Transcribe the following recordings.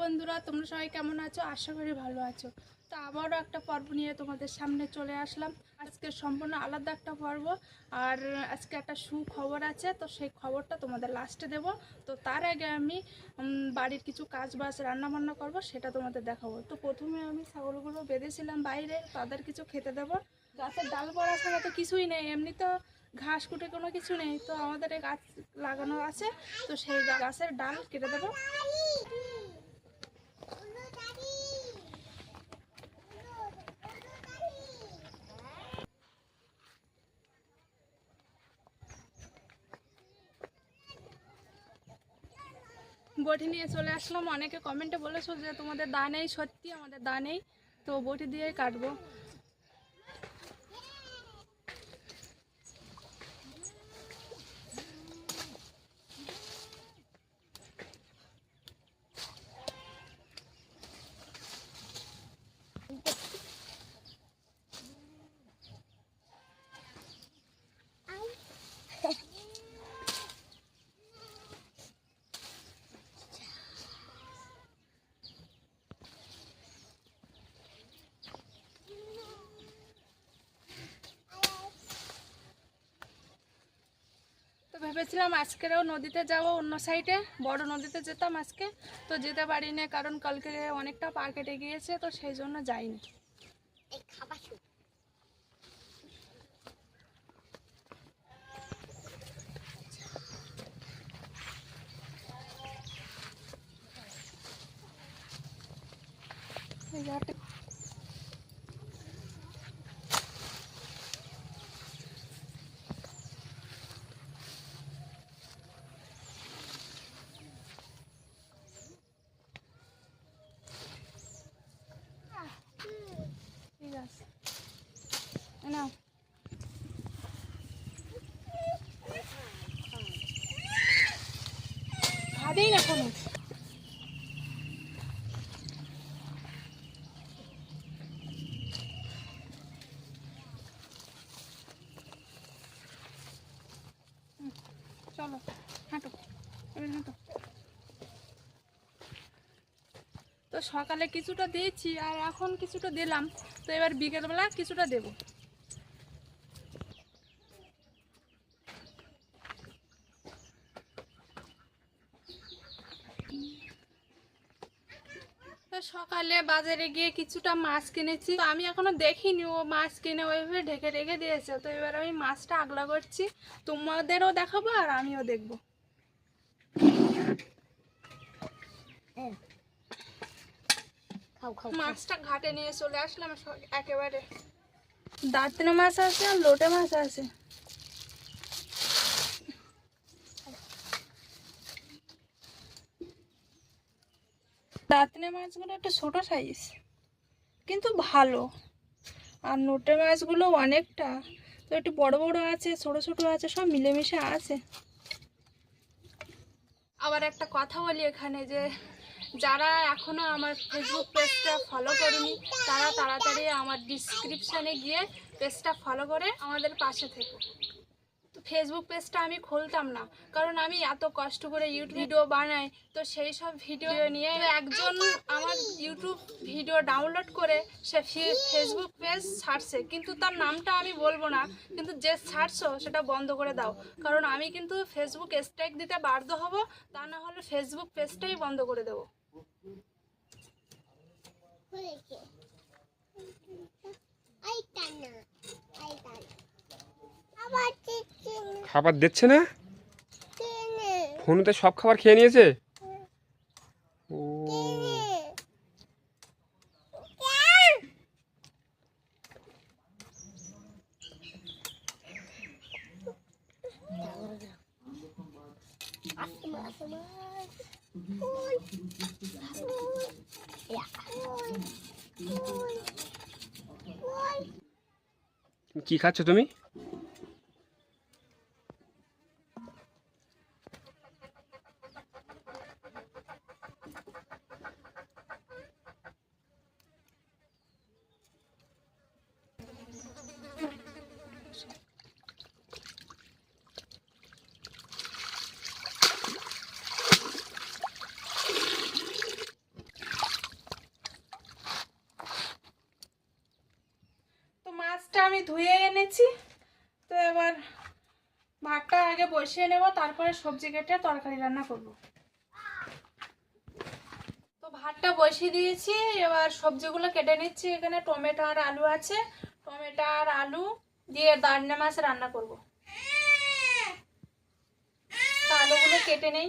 বন্ধুরা, তোমরা সবাই কেমন আছো? আশা করি ভালো আছো। তো আবারও একটা পর্ব নিয়ে তোমাদের সামনে চলে আসলাম। আজকে সম্পূর্ণ আলাদা একটা পর্ব, আর আজকে একটা সুখবর আছে, তো সেই খবরটা তোমাদের লাস্টে দেব। তো তার আগে আমি বাড়ির কিছু কাজ বাজ রান্না বান্না করব, সেটা তোমাদের দেখাবো। তো প্রথমে আমি ছাগলগুলো বেঁধেছিলাম বাইরে, তাদের কিছু খেতে দেবো। গাছের ডাল পড়া ছাড়া তো কিছুই নেই, এমনি তো ঘাস কুটে কোনো কিছু নেই। তো আমাদের এই গাছ লাগানো আছে, তো সেই গাছের ডাল কেটে দেবো। বটি নিয়ে চলে আসলাম। অনেকে কমেন্টে বলেছ যে তোমাদের দা নেই, সত্যি আমাদের দা নেই। তো বটি দিয়ে কাটবো। ভেবেছিলাম আজকেরও নদীতে যাব অন্য সাইডে বড় নদীতে যেতাম আজকে। তো যেতে পারিনি কারণ কালকে অনেকটা পা কেটে গিয়েছে তো সেই জন্য যাইনি। এই খাবেই না কোনো। চলো তো সকালে কিছুটা দিয়েছি আর এখন কিছুটা দিলাম, তো এবার বিকেলবেলা কিছুটা দেব। সকালে বাজারে গিয়ে কিছুটা মাছ কিনেছি। তো আমি এখনও দেখিনি ও মাছ কিনে ওইভাবে ঢেকে রেখে দিয়েছে। তো এবার আমি মাছটা আগলা করছি। তোমাদেরও দেখাবো আর আমিও দেখব। মাছটা ঘাটে নিয়ে চলে আসলাম একেবারে। দাঁতনে মাছ আছে আর লোটে মাছ আছে। দাঁতনে মাছগুলো একটু ছোট সাইজ কিন্তু ভালো। আর নোটে মাছগুলো অনেকটা, তো একটু বড় বড় আছে, ছোট ছোট আছে, সব মিলেমিশে আছে। আবার একটা কথা বলি এখানে যে, যারা এখনও আমার ফেসবুক পেজটা ফলো করেনি, তারা তাড়াতাড়ি আমার ডিসক্রিপশানে গিয়ে পেজটা ফলো করে আমাদের পাশে থেকো। ফেসবুক পেজটা আমি খুলতাম না। কারণ আমি এত কষ্ট করে ইউটিউব ভিডিও বানাই, তো সেই সব ভিডিও নিয়ে একজন আমার ইউটিউব ভিডিও ডাউনলোড করে সে ফেসবুক পেজ ছাড়ছে। কিন্তু তার নামটা আমি বলব না, কিন্তু যে ছাড়ছো সেটা বন্ধ করে দাও। কারণ আমি কিন্তু ফেসবুক স্ট্রাইক দিতে বাধ্য হব, তা না হলে ফেসবুক পেজটাই বন্ধ করে দেবো না আইতা না আবার চিকেন খাবার দিচ্ছে না। ফোনেতে সব খাবার খেয়ে নিয়েছে? ও। কি খাচ্ছ তুমি? ধুয়ে এনেছি। তো এবার ভাতটা আগে বসিয়ে নেব, তারপরে সবজি কেটে তরকারি রান্না করব। তো ভাতটা বসিয়ে দিয়েছি, এবার সবজিগুলো কেটে নিচ্ছি। এখানে টমেটো আর আলু আছে। টমেটো আর আলু দিয়ে দান্নে মাছ রান্না করব। আলুগুলো কেটে নেই।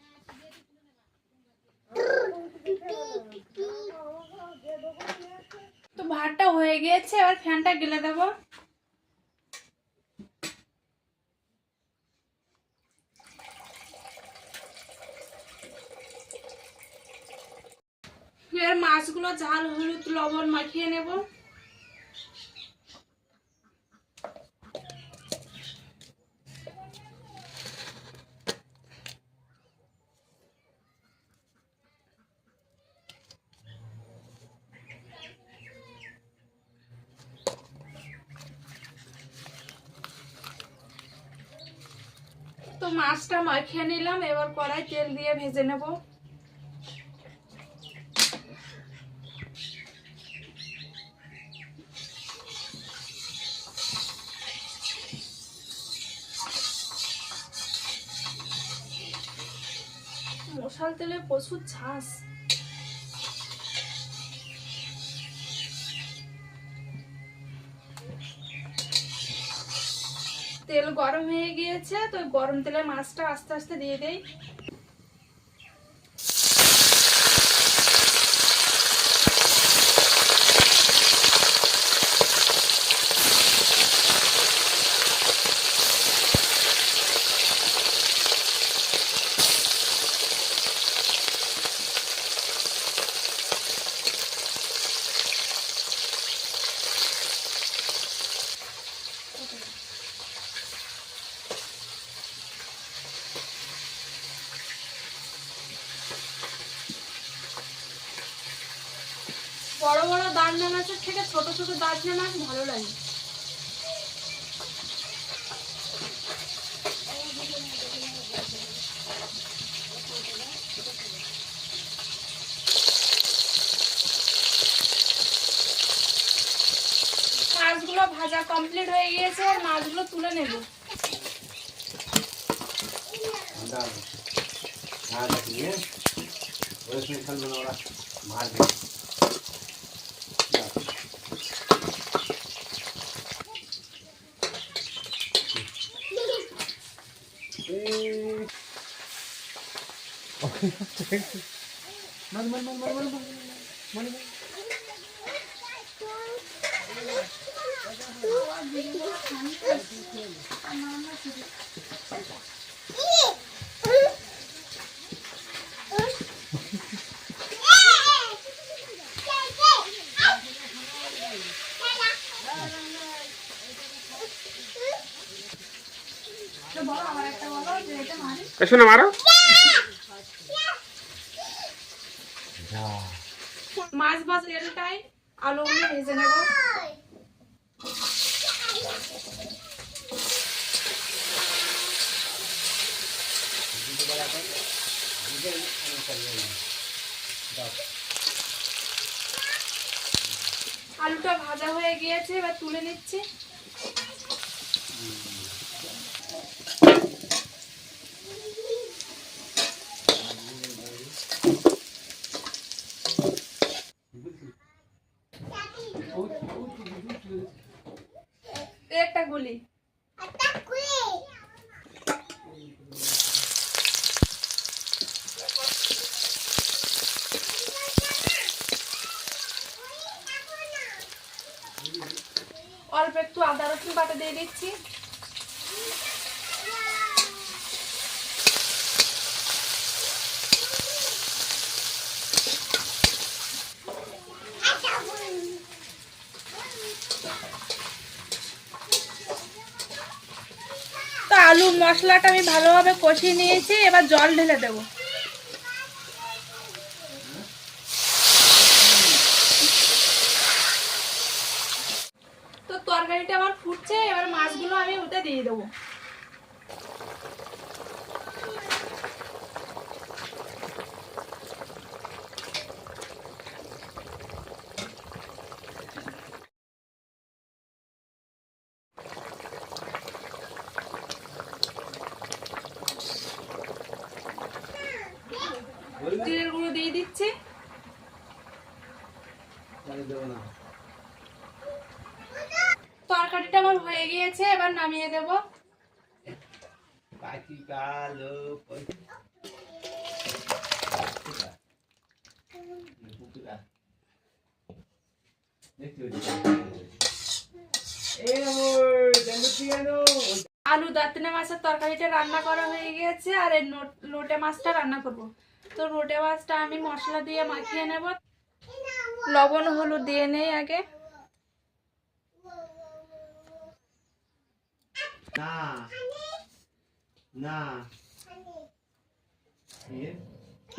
ভাতটা হয়ে গিয়েছে এবার ফ্যানটা গেলে দেব। এবার মাছগুলো ঝাল হলুদ লবণ মাখিয়ে নেব তো মাছটা মাখিয়ে নিলাম এবার কড়াই তেল দিয়ে ভেজে নেব। মশাল তেলে প্রচুর ঝাঁস তেল গরম হয়ে গিয়েছে তো গরম তেলে মাছটা আস্তে আস্তে দিয়ে দেই। বড় বড় দাঁড়না মাছের থেকে ছোট ছোট দাঁড়না মাছ ভালো লাগে। মাছগুলো ভাজা কমপ্লিট হয়ে গিয়েছে আর মাছগুলো তুলে নেব। डाल मन कैसे ना मारो? ভাজ এলটাই আলুগুলো ভেজে নেব। আলুটা ভাজা হয়ে গিয়েছে এবার তুলে নিচ্ছি। রসুন বাটা দিয়ে দিচ্ছি। তো আলু মশলাটা আমি ভালোভাবে কষিয়ে নিয়েছি, এবার জল ঢেলে দেবো। হয়ে গিয়েছে এবার নামিয়ে দেব। আলু দাঁতনে মাছের তরকারিটা রান্না করা হয়ে গিয়েছে আর এই লোটে মাছটা রান্না করব। তো লোটে মাছটা আমি মশলা দিয়ে মাখিয়ে নেব। লবণ হলুদ দিয়ে নেই আগে। না। না।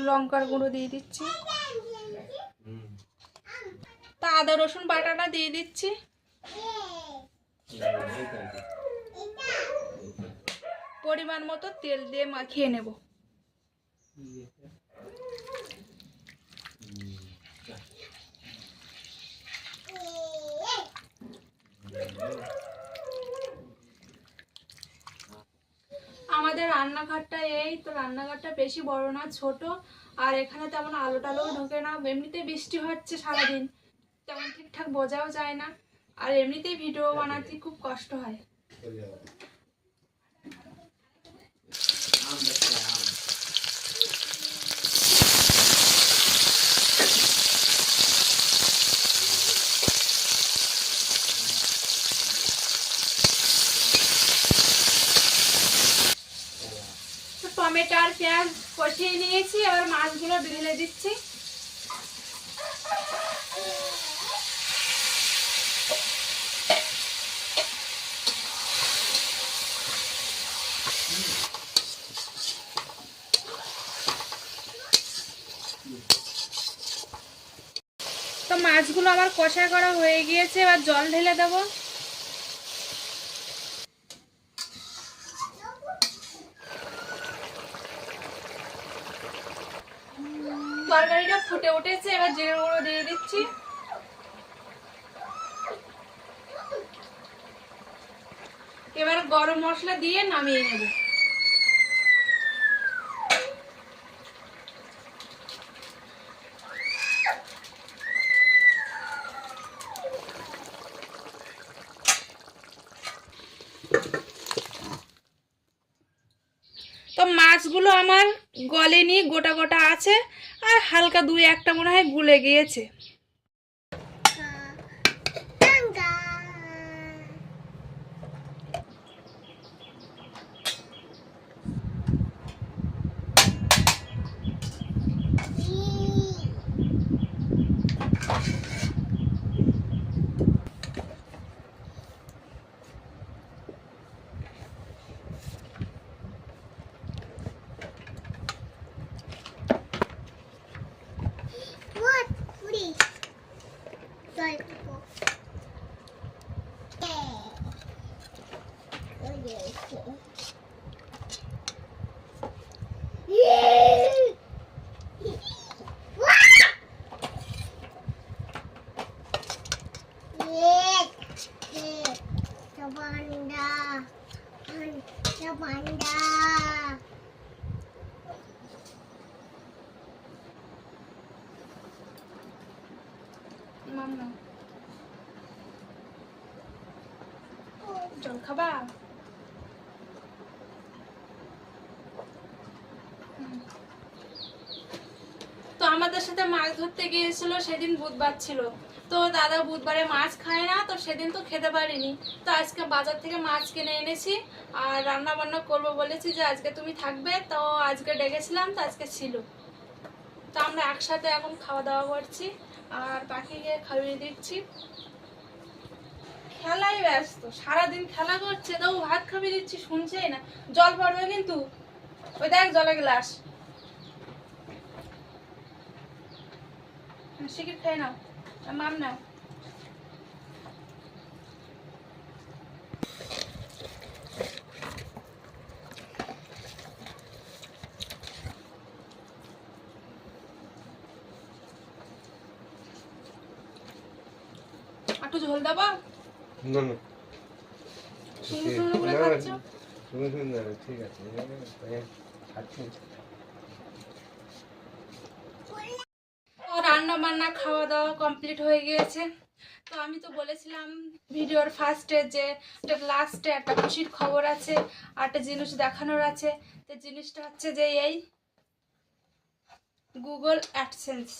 লঙ্কার গুঁড়ো দিয়ে দিচ্ছি। তা আদা রসুন বাটাটা দিয়ে দিচ্ছি। পরিমাণ মতো তেল দিয়ে মাখিয়ে নেব। আমাদের রান্নাঘরটা এই তো, রান্নাঘরটা বেশি বড় না, ছোট। আর এখানে তেমন আলো টালোও ঢোকে না। এমনিতে বৃষ্টি হচ্ছে সারাদিন, তেমন ঠিকঠাক বোঝাও যায় না। আর এমনিতেই ভিডিও বানাতে খুব কষ্ট হয় তো টমেটো আর পেঁয়াজ কষিয়ে নিয়েছি, এবার মাছগুলো ঢেলে দিচ্ছি। তো মাছগুলো আমার কষা করা হয়ে গিয়েছে, এবার জল ঢেলে দেবো তরকারিটা ফুটে উঠেছে, এবার জিরে গুঁড়ো দিয়ে দিচ্ছি। এবার গরম মশলা দিয়ে নামিয়ে নেব। তো মাছগুলো আমার গলেনি গোটা গোটা আছে। হালকা দুই একটা মনে হয় গুলে গিয়েছে। 잡아간다. 잡아간다. 엄마. 좀 가봐. আমাদের সাথে মাছ ধরতে গিয়েছিল, সেদিন বুধবার ছিল। তো দাদা বুধবারে মাছ খায় না, তো সেদিন তো খেতে পারিনি। তো আজকে বাজার থেকে মাছ কিনে এনেছি আর রান্না বান্না করব বলেছি যে আজকে তুমি থাকবে, তো আজকে ডেকেছিলাম, তো আজকে ছিল। তো আমরা একসাথে এখন খাওয়া দাওয়া করছি আর পাখিকে খাইয়ে দিচ্ছি। খেলাই ব্যস্ত, সারাদিন খেলা করছে তো ভাত খাবি দিচ্ছি, শুনছেই না। জল পড়বে কিন্তু। ওই দেখ জলের গ্লাস। শিখির খেয়ে নাও আর মাম নাও একটু ঝোল দেবো না না শুকনো শুকনো করে খাচ্ছ শুনে শুনে না ঠিক আছে হ্যাঁ, খাচ্ছি তো রান্না বান্না খাওয়া দাওয়া কমপ্লিট হয়ে গিয়েছে। তো আমি তো বলেছিলাম ভিডিওর ফার্স্টে যে লাস্টে একটা খুশির খবর আছে, আর একটা জিনিস দেখানোর আছে। তো জিনিসটা হচ্ছে যে এই গুগল অ্যাডসেন্স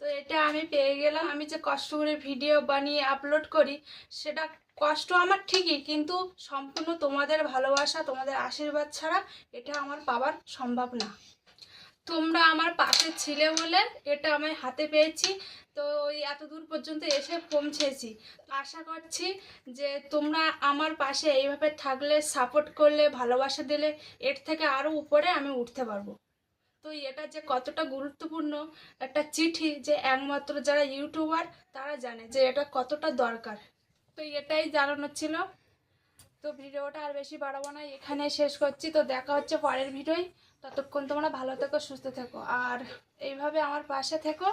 তো এটা আমি পেয়ে গেলাম। আমি যে কষ্ট করে ভিডিও বানিয়ে আপলোড করি, সেটা কষ্ট আমার ঠিকই, কিন্তু সম্পূর্ণ তোমাদের ভালোবাসা, তোমাদের আশীর্বাদ ছাড়া এটা আমার পাওয়ার সম্ভব না। তোমরা আমার পাশে ছিলে বলে এটা আমি হাতে পেয়েছি। তো ওই এত দূর পর্যন্ত এসে পৌঁছেছি আশা করছি যে তোমরা আমার পাশে এইভাবে থাকলে সাপোর্ট করলে, ভালোবাসা দিলে, এর থেকে আরও উপরে আমি উঠতে পারব। তো এটা যে কতটা গুরুত্বপূর্ণ একটা চিঠি যে একমাত্র যারা ইউটিউবার, তারা জানে যে এটা কতটা দরকার। তো এটাই জানানোর ছিল। তো ভিডিওটা আর বেশি বাড়াবো না এখানে শেষ করছি। তো দেখা হচ্ছে পরের ভিডিওয়। ততক্ষণ তোমরা ভালো থেকো সুস্থ থেকো। আর এইভাবে আমার পাশে থেকো।